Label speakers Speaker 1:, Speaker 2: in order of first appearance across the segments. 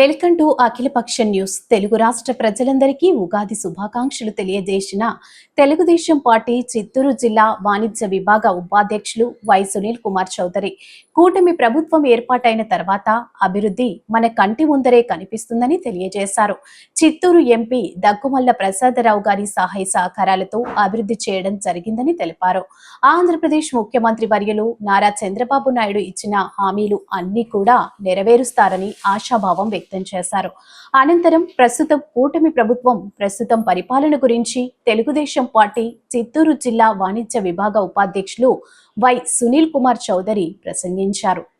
Speaker 1: Welcome to Akhilapaksha news. Telugu రాష్ట్ర ప్రజలందరికీ ఉగాది శుభాకాంక్షలు తెలియజేసిన తెలుగుదేశం పార్టీ చిత్తూరు జిల్లా వాణిజ్య విభాగ ఉపాధ్యక్షులు వై సునీల్ కుమార్ చౌదరి. కూటమి ప్రభుత్వం ఏర్పాటైన తర్వాత అభివృద్ధి మన కంటి ముందరే కనిపిస్తుందని తెలియజేశారు. చిత్తూరు ఎంపీ దగ్గుమల్ల ప్రసాదరావు గారి సహాయ సహకారాలతో అభివృద్ధి చేయడం జరిగిందని తెలిపారు. ఆంధ్రప్రదేశ్ ముఖ్యమంత్రి వర్యులు నారా చంద్రబాబు నాయుడు ఇచ్చిన హామీలు అన్ని కూడా నెరవేరుస్తారని ఆశాభావం వ్యక్తం చేశారు. అనంతరం ప్రస్తుతం కూటమి ప్రభుత్వం ప్రస్తుతం పరిపాలన గురించి తెలుగుదేశం పార్టీ చిత్తూరు జిల్లా వాణిజ్య విభాగ ఉపాధ్యక్షులు వై సునీల్ కుమార్ చౌదరి ప్రసంగించారు.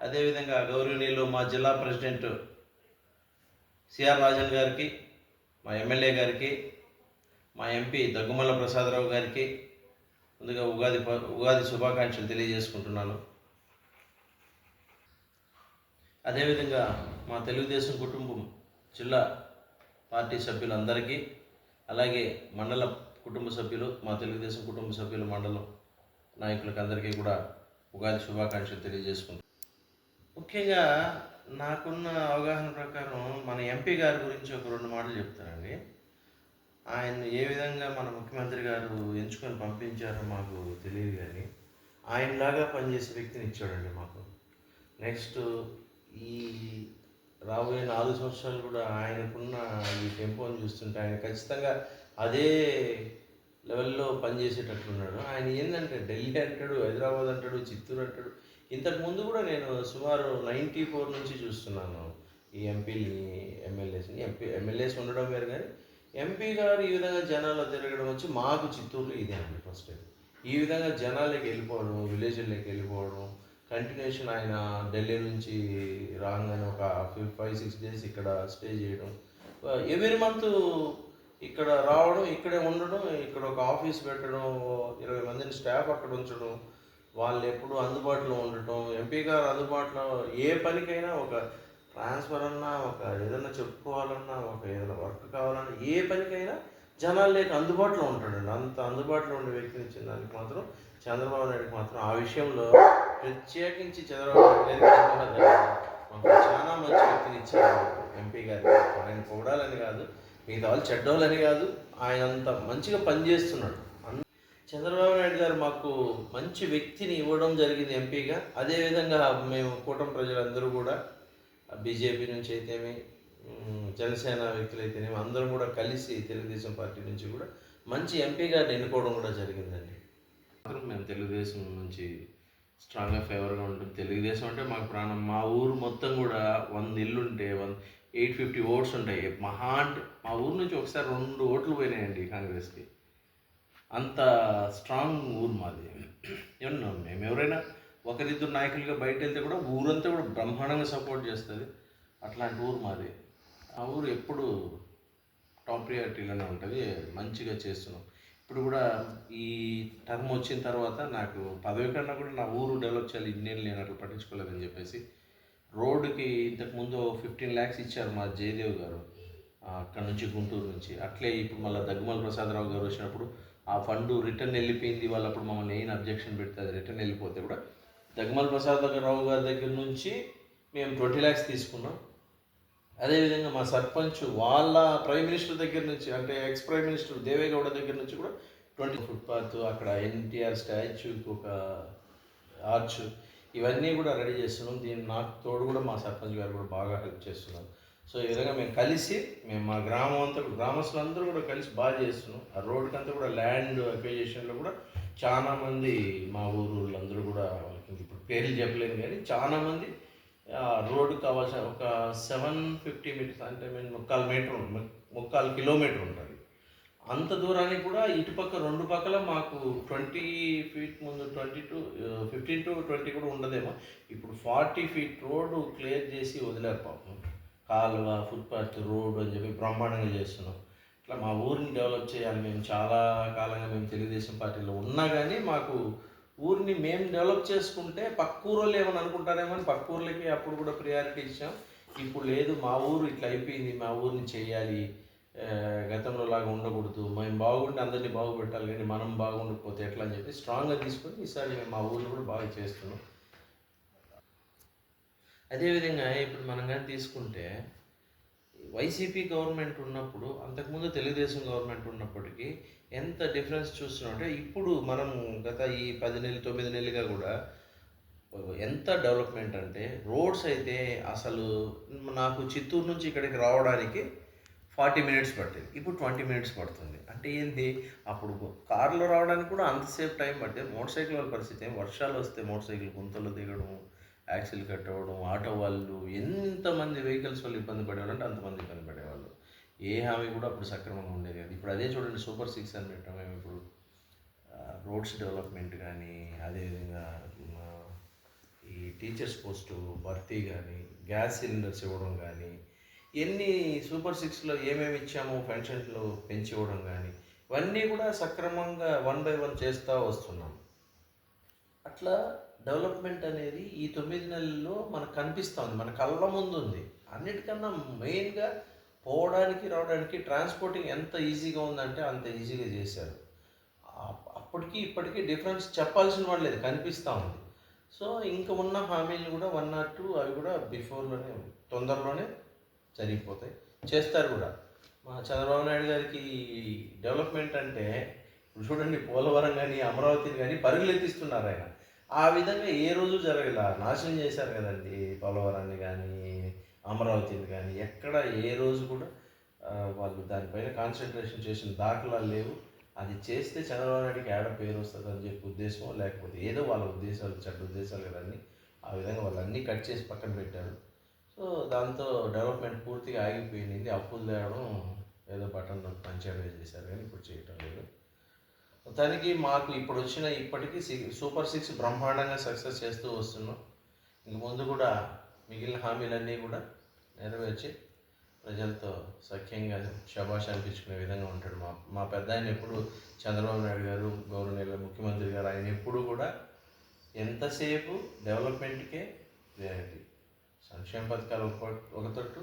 Speaker 2: అదేవిధంగా గౌరవనీయులు మా జిల్లా ప్రెసిడెంట్ సిఆర్ రాజన్ గారికి మా ఎమ్మెల్యే గారికి మా ఎంపీ దగ్గుమల్ల ప్రసాదరావు గారికి ముందుగా ఉగాది ప- ఉగాది శుభాకాంక్షలు తెలియజేసుకుంటున్నాను. అదేవిధంగా మా తెలుగుదేశం కుటుంబం జిల్లా పార్టీ సభ్యులందరికీ అలాగే మండల కుటుంబ సభ్యులు మా తెలుగుదేశం కుటుంబ సభ్యులు మండలం నాయకులకు అందరికీ కూడా ఉగాది శుభాకాంక్షలు తెలియజేసుకుంటాం ముఖ్యంగా నాకున్న అవగాహన ప్రకారం మన ఎంపీ గారి గురించి ఒక రెండు మాటలు చెప్తానండి. ఆయన ఏ విధంగా మన ముఖ్యమంత్రి గారు ఎంచుకొని పంపించారో మాకు తెలియదు కానీ ఆయనలాగా పనిచేసే వ్యక్తిని ఇచ్చాడండి మాకు. నెక్స్ట్ ఈ రాబోయే నాలుగు సంవత్సరాలు కూడా ఆయనకున్న ఈ టెంపోని చూస్తుంటే ఆయన ఖచ్చితంగా అదే లెవెల్లో పనిచేసేటట్లున్నాడు. ఆయన ఏంటంటే ఢిల్లీ అంటాడు హైదరాబాద్ అంటాడు చిత్తూరు అంటాడు. ఇంతకుముందు కూడా నేను సుమారు నైంటీ ఫోర్ నుంచి చూస్తున్నాను ఈ ఎంపీని ఎమ్మెల్యేస్ని. ఎంపీ ఎమ్మెల్యేస్ ఉండడం వేరు కానీ ఎంపీ గారు ఈ విధంగా జనాల్లో తిరగడం వచ్చి మాకు చిత్తూరులో ఇదే అండి ఫస్ట్ ఈ విధంగా జనాలకి వెళ్ళిపోవడం విలేజ్లోకి వెళ్ళిపోవడం కంటిన్యూషన్ ఆయన ఢిల్లీ నుంచి రాగానే ఒక ఫైవ్ సిక్స్ డేస్ ఇక్కడ స్టే చేయడం. ఎవ్రీ మంత్ ఇక్కడ రావడం ఇక్కడే ఉండడం ఇక్కడ ఒక ఆఫీస్ పెట్టడం ఇరవై మందిని స్టాఫ్ అక్కడ ఉంచడం వాళ్ళు ఎప్పుడు అందుబాటులో ఉండటం ఎంపీ గారు అందుబాటులో ఏ పనికైనా ఒక ట్రాన్స్ఫర్ అన్నా ఒక ఏదైనా చెప్పుకోవాలన్నా ఒక ఏదైనా వర్క్ కావాలన్నా ఏ పనికైనా జనాలు లేక అందుబాటులో ఉంటాడండి. అంత అందుబాటులో ఉండే వ్యక్తిని ఇచ్చిన దానికి మాత్రం చంద్రబాబు నాయుడుకి మాత్రం ఆ విషయంలో ప్రత్యేకించి చంద్రబాబు నాయుడు మాకు చాలా మంచి వ్యక్తిని ఇచ్చారు ఎంపీ గారు. ఆయన కూడాలని కాదు మిగతా వాళ్ళు చెడ్డోళ్ళని కాదు ఆయన అంత మంచిగా పనిచేస్తున్నాడు. చంద్రబాబు నాయుడు గారు మాకు మంచి వ్యక్తిని ఇవ్వడం జరిగింది ఎంపీగా. అదేవిధంగా మేము కూటమి ప్రజలందరూ కూడా బీజేపీ నుంచి అయితేమి జనసేన వ్యక్తులు అయితేనేమి అందరం కూడా కలిసి తెలుగుదేశం పార్టీ నుంచి కూడా మంచి ఎంపీగా ఎన్నుకోవడం కూడా జరిగిందండి. మేము తెలుగుదేశం నుంచి స్ట్రాంగ్గా ఫేవర్గా ఉంటుంది తెలుగుదేశం అంటే మాకు ప్రాణం. మా ఊరు మొత్తం కూడా వంద ఇల్లు ఉంటే వన్ ఎయిట్ ఫిఫ్టీ ఓట్స్ ఉంటాయి. మహా అంటే మా ఊరు నుంచి ఒకసారి రెండు ఓట్లు పోయినాయండి కాంగ్రెస్కి. అంత స్ట్రాంగ్ ఊరు మాది. ఏమన్నా మేము ఎవరైనా ఒకరిద్దరు నాయకులుగా బయట వెళ్తే కూడా ఊరంతా కూడా బ్రహ్మాండంగా సపోర్ట్ చేస్తుంది. అట్లాంటి ఊరు మాది. ఆ ఊరు ఎప్పుడు టాప్ ప్రియారిటీలోనే ఉంటుంది. మంచిగా చేస్తున్నాం. ఇప్పుడు కూడా ఈ టర్మ్ వచ్చిన తర్వాత నాకు పదవి కన్నా కూడా నా ఊరు డెవలప్ చేయాలి ఇన్నేళ్ళు నేను అట్లా పట్టించుకోలేదని చెప్పేసి రోడ్డుకి ఇంతకుముందు ఫిఫ్టీన్ ల్యాక్స్ ఇచ్చారు మా జయదేవ్ గారు అక్కడ నుంచి గుంటూరు నుంచి. అట్లే ఇప్పుడు మళ్ళీ దగ్గుమల ప్రసాదరావు గారు వచ్చినప్పుడు ఆ ఫండ్ రిటర్న్ వెళ్ళిపోయింది వాళ్ళు అప్పుడు మమ్మల్ని ఏం అబ్జెక్షన్ పెడతారు అది రిటర్న్ వెళ్ళిపోతే కూడా జగమల్ ప్రసాద్ రావు గారి దగ్గర నుంచి మేము ట్వంటీ ల్యాక్స్ తీసుకున్నాం. అదేవిధంగా మా సర్పంచ్ వాళ్ళ ప్రైమ్ మినిస్టర్ దగ్గర నుంచి అంటే ఎక్స్ ప్రైమ్ మినిస్టర్ దేవేగౌడ దగ్గర నుంచి కూడా ట్వంటీ ఫుట్పాత్ అక్కడ ఎన్టీఆర్ స్టాచ్యూకి ఒక ఆర్చ్ ఇవన్నీ కూడా రెడీ చేస్తున్నాం. దీన్ని నాకు తోడు కూడా మా సర్పంచ్ గారు కూడా బాగా హెల్ప్ చేస్తున్నారు. సో ఈ విధంగా మేము కలిసి మేము మా గ్రామం అంతా గ్రామస్తులు అందరూ కూడా కలిసి బాగా చేస్తున్నాం. ఆ రోడ్కి అంతా కూడా ల్యాండ్ అక్విజిషన్లో కూడా చాలా మంది మా ఊరు అందరూ కూడా ఇప్పుడు పేర్లు చెప్పలేము కానీ చాలా మంది రోడ్డు కావాల్సిన ఒక సెవెన్ ఫిఫ్టీ మీటర్స్ అంటే మేము ముక్కాలు మీటర్ ముక్కాలు కిలోమీటర్ ఉంటుంది. అంత దూరానికి కూడా ఇటుపక్క రెండు పక్కల మాకు ట్వంటీ ఫీట్ ముందు twenty to fifteen to twenty కూడా ఉండదేమో. ఇప్పుడు ఫార్టీ ఫీట్ రోడ్డు క్లియర్ చేసి వదిలేరు పాపం కాలువ ఫుట్పాత్ రోడ్ అని చెప్పి బ్రహ్మాండంగా చేస్తున్నాం. ఇట్లా మా ఊరిని డెవలప్ చేయాలి. మేము చాలా కాలంగా మేము తెలుగుదేశం పార్టీలో ఉన్నా కానీ మాకు ఊరిని మేము డెవలప్ చేసుకుంటే పక్క ఊరోళ్ళు ఏమని అనుకుంటారేమో అని పక్క ఊర్లకి అప్పుడు కూడా ప్రియారిటీ ఇచ్చాం. ఇప్పుడు లేదు మా ఊరు ఇట్లా అయిపోయింది. మా ఊరిని చేయాలి. గతంలో లాగా ఉండకూడదు. మేము బాగుంటే అందరినీ బాగుపెట్టాలి. కానీ మనం బాగుండకపోతే ఎట్లా అని చెప్పి స్ట్రాంగ్గా తీసుకొని ఈసారి మేము మా ఊరిని కూడా బాగా చేస్తున్నాం. అదేవిధంగా ఇప్పుడు మనం కానీ తీసుకుంటే వైసీపీ గవర్నమెంట్ ఉన్నప్పుడు అంతకుముందు తెలుగుదేశం గవర్నమెంట్ ఉన్నప్పటికీ ఎంత డిఫరెన్స్ చూస్తున్నాం అంటే ఇప్పుడు మనం గత ఈ పది నెలలు తొమ్మిది నెలలుగా కూడా ఎంత డెవలప్మెంట్ అంటే రోడ్స్ అయితే అసలు నాకు చిత్తూరు నుంచి ఇక్కడికి రావడానికి ఫార్టీ మినిట్స్ పట్టేది. ఇప్పుడు ట్వంటీ మినిట్స్ పడుతుంది. అంటే ఏంది? అప్పుడు కార్లో రావడానికి కూడా అంతసేపు టైం పట్టేది. మోటార్ సైకిల్ వాళ్ళ పరిస్థితి వర్షాలు వస్తే మోటార్ సైకిల్ గుంతలు దిగడం యాక్సిల్ కట్ అవ్వడం ఆటో వాళ్ళు ఎంతమంది వెహికల్స్ వాళ్ళు ఇబ్బంది పడేవాళ్ళు అంటే అంతమంది ఇబ్బంది పడేవాళ్ళు. ఏ హామీ కూడా అప్పుడు సక్రమంగా ఉండేది కాదు. ఇప్పుడు అదే చూడండి సూపర్ సిక్స్ అని పెట్టాం మేము ఇప్పుడు. రోడ్స్ డెవలప్మెంట్ కానీ అదేవిధంగా ఈ టీచర్స్ పోస్టు భర్తీ కానీ గ్యాస్ సిలిండర్స్ ఇవ్వడం కానీ ఎన్ని సూపర్ సిక్స్లో ఏమేమి ఇచ్చామో పెన్షన్లు పెంచి ఇవ్వడం కానీ ఇవన్నీ కూడా సక్రమంగా వన్ బై వన్ చేస్తూ వస్తున్నాం. అట్లా డెవలప్మెంట్ అనేది ఈ తొమ్మిది నెలల్లో మనకు కనిపిస్తుంది మన కళ్ళ ముందు ఉంది. అన్నిటికన్నా మెయిన్గా పోవడానికి రావడానికి ట్రాన్స్పోర్టింగ్ ఎంత ఈజీగా ఉందంటే అంత ఈజీగా చేశారు. అప్పటికి ఇప్పటికీ డిఫరెన్స్ చెప్పాల్సిన వాళ్ళు లేదు. కనిపిస్తూ ఉంది. సో ఇంకా ఉన్న హామీలు కూడా వన్ ఆర్ టూ అవి కూడా బిఫోర్లోనే తొందరలోనే జరిగిపోతాయి. చేస్తారు కూడా. మా చంద్రబాబు నాయుడు గారికి డెవలప్మెంట్ అంటే ఇప్పుడు చూడండి పోలవరం కానీ అమరావతిని కానీ పరుగులెత్తిస్తున్నారు ఆయన. ఆ విధంగా ఏ రోజు జరగల నాశనం చేశారు కదండి పోలవరాన్ని కానీ అమరావతిని కానీ ఎక్కడ ఏ రోజు కూడా వాళ్ళు దానిపైన కాన్సన్ట్రేషన్ చేసిన దాఖలాలు లేవు. అది చేస్తే చంద్రబాబు నాయుడికి ఏడ పేరు వస్తుంది అని చెప్పి ఉద్దేశం లేకపోతే ఏదో వాళ్ళ ఉద్దేశాలు చెడ్డ ఉద్దేశాలు కదండి ఆ విధంగా వాళ్ళన్నీ కట్ చేసి పక్కన పెట్టారు. సో దాంతో డెవలప్మెంట్ పూర్తిగా ఆగిపోయింది. అప్పులు తేవడం ఏదో బటన్ పంచాయతీ చేశారు కానీ ఇప్పుడు చేయటం లేదు. మొత్తానికి మాకు ఇప్పుడు వచ్చిన ఇప్పటికీ సూపర్ సిక్స్ బ్రహ్మాండంగా సక్సెస్ చేస్తూ వస్తున్నాం. ఇంక ముందు కూడా మిగిలిన హామీలన్నీ కూడా నెరవేర్చి ప్రజలతో సఖ్యంగా శభాష్ అనిపించుకునే విధంగా ఉంటాడు మా మా పెద్ద ఆయన ఎప్పుడు చంద్రబాబు నాయుడు గారు గౌరవనీయుల ముఖ్యమంత్రి గారు ఆయన ఎప్పుడు కూడా ఎంతసేపు డెవలప్మెంట్కే ప్రయారిటీ సంక్షేమ పథకాలు ఒక ఒకతట్టు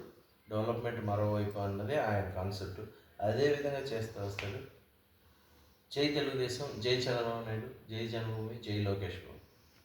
Speaker 2: డెవలప్మెంట్ మరోవైపు అన్నదే ఆయన కాన్సెప్ట్. అదే విధంగా చేస్తూ వస్తాడు. జై తెలుగుదేశం జై చంద్రబాబు నాయుడు జై జన్మభూమి జై లోకేష్ బాబు.